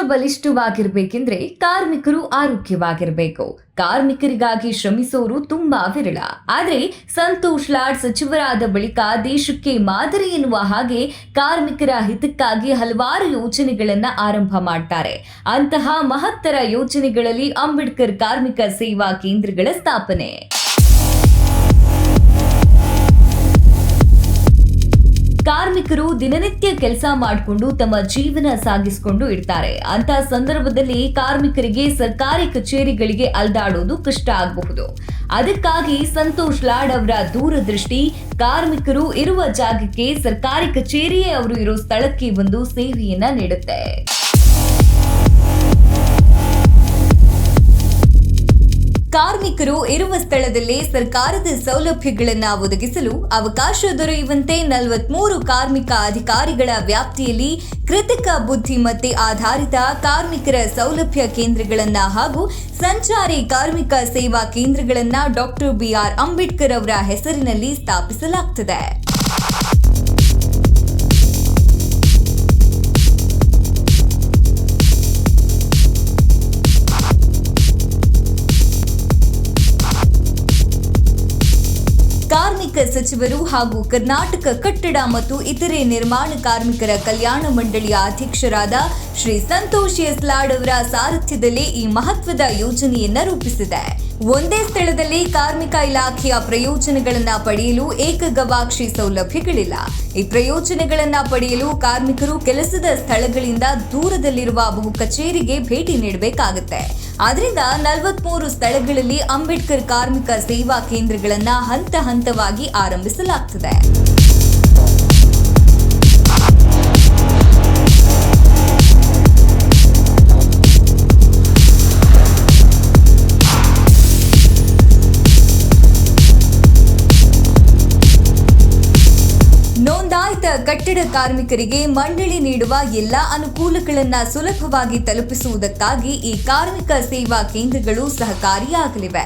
ಬಲಿಷ್ಠವಾಗಿರ್ಬೇಕೆಂದ್ರೆ ಕಾರ್ಮಿಕರು ಆರೋಗ್ಯವಾಗಿರಬೇಕು. ಕಾರ್ಮಿಕರಿಗಾಗಿ ಶ್ರಮಿಸೋರು ತುಂಬಾ ವಿರಳ. ಆದ್ರೆ ಸಂತೋಷ್ ಲಾಡ್ ಸಚಿವರಾದ ಬಳಿಕ ದೇಶಕ್ಕೆ ಮಾದರಿ ಎನ್ನುವ ಹಾಗೆ ಕಾರ್ಮಿಕರ ಹಿತಕ್ಕಾಗಿ ಹಲವಾರು ಯೋಜನೆಗಳನ್ನ ಆರಂಭ ಮಾಡ್ತಾರೆ. ಅಂತಹ ಮಹತ್ತರ ಯೋಜನೆಗಳಲ್ಲಿ ಅಂಬೇಡ್ಕರ್ ಕಾರ್ಮಿಕ ಸೇವಾ ಕೇಂದ್ರಗಳ ಸ್ಥಾಪನೆ. ಕಾರ್ಮಿಕರು ದಿನನಿತ್ಯ ಕೆಲಸ ಮಾಡಿಕೊಂಡು ತಮ್ಮ ಜೀವನ ಸಾಗಿಸಿಕೊಂಡು ಇರ್ತಾರೆ. ಅಂತ ಸಂದರ್ಭದಲ್ಲಿ ಕಾರ್ಮಿಕರಿಗೆ ಸರ್ಕಾರಿ ಕಚೇರಿಗಳಿಗೆ ಅಲ್ದಾಡೋದು ಕಷ್ಟ ಆಗಬಹುದು. ಅದಕ್ಕಾಗಿ ಸಂತೋಷ್ ಲಾಡ್ ಅವರ ದೂರದೃಷ್ಟಿ, ಕಾರ್ಮಿಕರು ಇರುವ ಜಾಗಕ್ಕೆ ಸರ್ಕಾರಿ ಕಚೇರಿಯೇ ಅವರು ಇರೋ ಸ್ಥಳಕ್ಕೆ ಬಂದು ಸೇವೆಯನ್ನ ನೀಡುತ್ತೆ. ಕಾರ್ಮಿಕರು ಇರುವ ಸ್ಥಳದಲ್ಲೇ ಸರ್ಕಾರದ ಸೌಲಭ್ಯಗಳನ್ನು ಒದಗಿಸಲು ಅವಕಾಶ ದೊರೆಯುವಂತೆ ನಲವತ್ಮೂರು ಕಾರ್ಮಿಕ ಅಧಿಕಾರಿಗಳ ವ್ಯಾಪ್ತಿಯಲ್ಲಿ ಕೃತಕ ಬುದ್ಧಿಮತ್ತೆ ಆಧಾರಿತ ಕಾರ್ಮಿಕರ ಸೌಲಭ್ಯ ಕೇಂದ್ರಗಳನ್ನು ಹಾಗೂ ಸಂಚಾರಿ ಕಾರ್ಮಿಕ ಸೇವಾ ಕೇಂದ್ರಗಳನ್ನು ಡಾಕ್ಟರ್ ಬಿಆರ್ ಅಂಬೇಡ್ಕರ್ ಅವರ ಹೆಸರಿನಲ್ಲಿ ಸ್ಥಾಪಿಸಲಾಗುತ್ತದೆ ಕಾರ್ಮಿಕ ಸಚಿವರು ಹಾಗೂ ಕರ್ನಾಟಕ ಕಟ್ಟಡ ಮತ್ತು ಇತರೆ ನಿರ್ಮಾಣ ಕಾರ್ಮಿಕರ ಕಲ್ಯಾಣ ಮಂಡಳಿಯ ಅಧ್ಯಕ್ಷರಾದ ಶ್ರೀ ಸಂತೋಷ್ ಎಸ್ಲಾಡ್ ಅವರ ಸಾರಥ್ಯದಲ್ಲಿ ಈ ಮಹತ್ವದ ಯೋಜನೆಯನ್ನು ರೂಪಿಸಿದೆ. ಒಂದೇ ಸ್ಥಳದಲ್ಲಿ ಕಾರ್ಮಿಕ ಇಲಾಖೆಯ ಪ್ರಯೋಜನಗಳನ್ನು ಪಡೆಯಲು ಏಕಗವಾಕ್ಷಿ ಸೌಲಭ್ಯಗಳಿಲ್ಲ. ಈ ಪ್ರಯೋಜನಗಳನ್ನು ಪಡೆಯಲು ಕಾರ್ಮಿಕರು ಕೆಲಸದ ಸ್ಥಳಗಳಿಂದ ದೂರದಲ್ಲಿರುವ ಬಹು ಕಚೇರಿಗೆ ಭೇಟಿ ನೀಡಬೇಕಾಗುತ್ತೆ. ಆದ್ರಿಂದ ನಲವತ್ಮೂರು ಸ್ಥಳಗಳಲ್ಲಿ ಅಂಬೇಡ್ಕರ್ ಕಾರ್ಮಿಕ ಸೇವಾ ಕೇಂದ್ರಗಳನ್ನು ಹಂತ ಹಂತವಾಗಿ ಆರಂಭಿಸಲಾಗ್ತದೆ. ನೋಂದಾಯಿತ ಕಟ್ಟಡ ಕಾರ್ಮಿಕರಿಗೆ ಮಂಡಳಿ ನೀಡುವ ಎಲ್ಲ ಅನುಕೂಲಗಳನ್ನು ಸುಲಭವಾಗಿ ತಲುಪಿಸುವುದಕ್ಕಾಗಿ ಈ ಕಾರ್ಮಿಕ ಸೇವಾ ಕೇಂದ್ರಗಳು ಸಹಕಾರಿಯಾಗಲಿವೆ.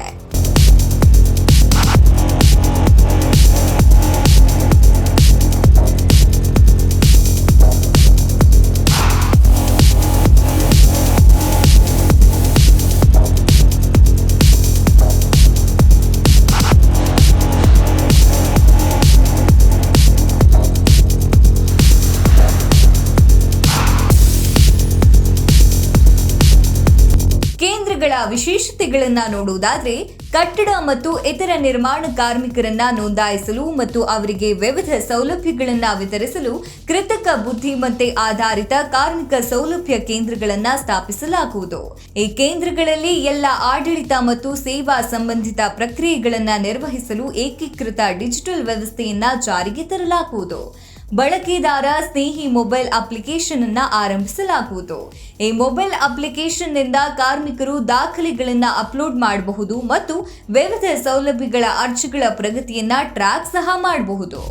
ಕೇಂದ್ರಗಳ ವಿಶೇಷತೆಗಳನ್ನು ನೋಡುವುದಾದರೆ, ಕಟ್ಟಡ ಮತ್ತು ಇತರ ನಿರ್ಮಾಣ ಕಾರ್ಮಿಕರನ್ನ ನೋಂದಾಯಿಸಲು ಮತ್ತು ಅವರಿಗೆ ವಿವಿಧ ಸೌಲಭ್ಯಗಳನ್ನ ವಿತರಿಸಲು ಕೃತಕ ಬುದ್ಧಿಮತ್ತೆ ಆಧಾರಿತ ಕಾರ್ಮಿಕ ಸೌಲಭ್ಯ ಕೇಂದ್ರಗಳನ್ನ ಸ್ಥಾಪಿಸಲಾಗುವುದು. ಈ ಕೇಂದ್ರಗಳಲ್ಲಿ ಎಲ್ಲ ಆಡಳಿತ ಮತ್ತು ಸೇವಾ ಸಂಬಂಧಿತ ಪ್ರಕ್ರಿಯೆಗಳನ್ನ ನಿರ್ವಹಿಸಲು ಏಕೀಕೃತ ಡಿಜಿಟಲ್ ವ್ಯವಸ್ಥೆಯನ್ನ ಜಾರಿಗೆ ತರಲಾಗುವುದು. ಬಳಕೆದಾರ ಸ್ನೇಹಿ ಮೊಬೈಲ್ ಅಪ್ಲಿಕೇಶನ್ ಅನ್ನ ಆರಂಭಿಸಲಾಗುವುದು. ಈ ಮೊಬೈಲ್ ಅಪ್ಲಿಕೇಶನ್ನಿಂದ ಕಾರ್ಮಿಕರು ದಾಖಲೆಗಳನ್ನ ಅಪ್ಲೋಡ್ ಮಾಡಬಹುದು ಮತ್ತು ವಿವಿಧ ಸೌಲಭ್ಯಗಳ ಅರ್ಜಿಗಳ ಪ್ರಗತಿಯನ್ನ ಟ್ರ್ಯಾಕ್ ಸಹ ಮಾಡಬಹುದು.